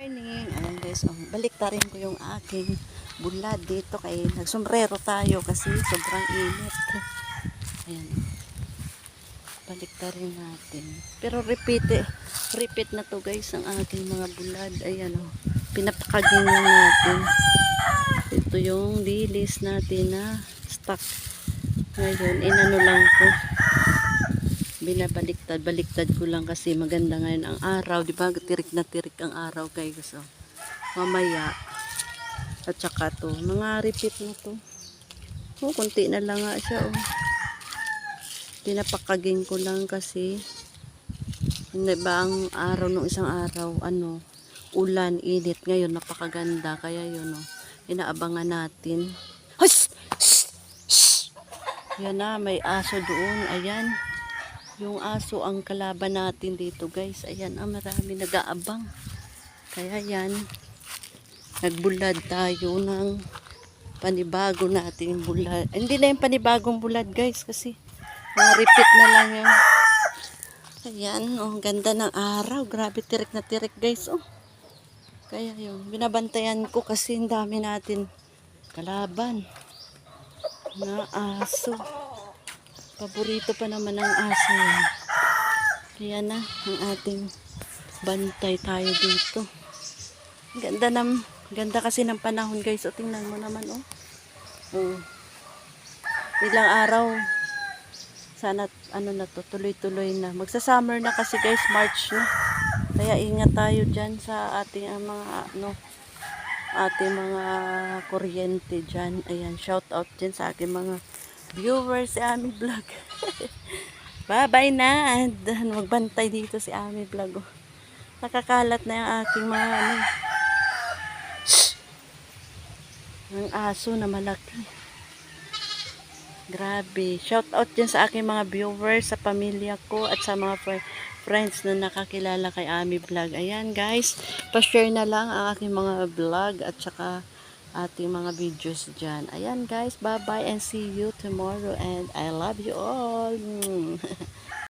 morning. Ayan guys, oh, balik ta rin ko yung aking bulad dito kay nagsombrero tayo kasi sobrang init. Ayan. Balik ta rin natin. Pero repeat eh. Repeat na to guys ang aking mga bulad. Ayan oh. Pinapakagin lang natin. Ito yung lilis natin na stock. Ngayon, inano lang ko binabaliktad baliktad ko lang kasi maganda ngayon ang araw di ba? Tirik na tirik ang araw guys so mamaya. At saka to mga repeat na to. Oh kunti na lang nga siya oh. Pinapakagin ko lang kasi hindi ba ang araw nung isang araw ano ulan init. Ngayon napakaganda. Kaya yun oh. Inaabangan natin. Hush! Yan na may aso doon. Ayan yung aso ang kalaban natin dito guys. Ayan ah, marami nag-aabang. Kaya yan nagbulad tayo ng panibago nating bulad. Hindi na yung panibagong bulad guys kasi repeat na lang yan. Ayan oh ganda ng araw. Grabe tirik na tirik guys oh. Kaya yun binabantayan ko kasi ang dami natin kalaban na aso Paborito pa naman ng aso yan. Na, ang ating bantay tayo dito. Ganda nam, ganda kasi ng panahon guys. O tingnan mo naman oh. Oh. Ilang araw. Sana ano na to, tuloy-tuloy na. Magsa-summer na kasi guys, March na. Kaya ingat tayo dyan sa ating ah, mga ano, ating mga kuryente dyan. Ayan, shout out dyan sa aking mga viewers si Ami Vlog. Bye-bye na. And uh, magbantay dito si Ami Vlog. Oh. Nakakalat na yung aking mga ano. Ang aso na malaki. Grabe. Shout out dyan sa aking mga viewers, sa pamilya ko, at sa mga fr- friends na nakakilala kay Ami Vlog. Ayan guys, pa-share na lang ang aking mga vlog at saka ating mga videos dyan. Ayan guys, bye-bye and see you tomorrow and I love you all.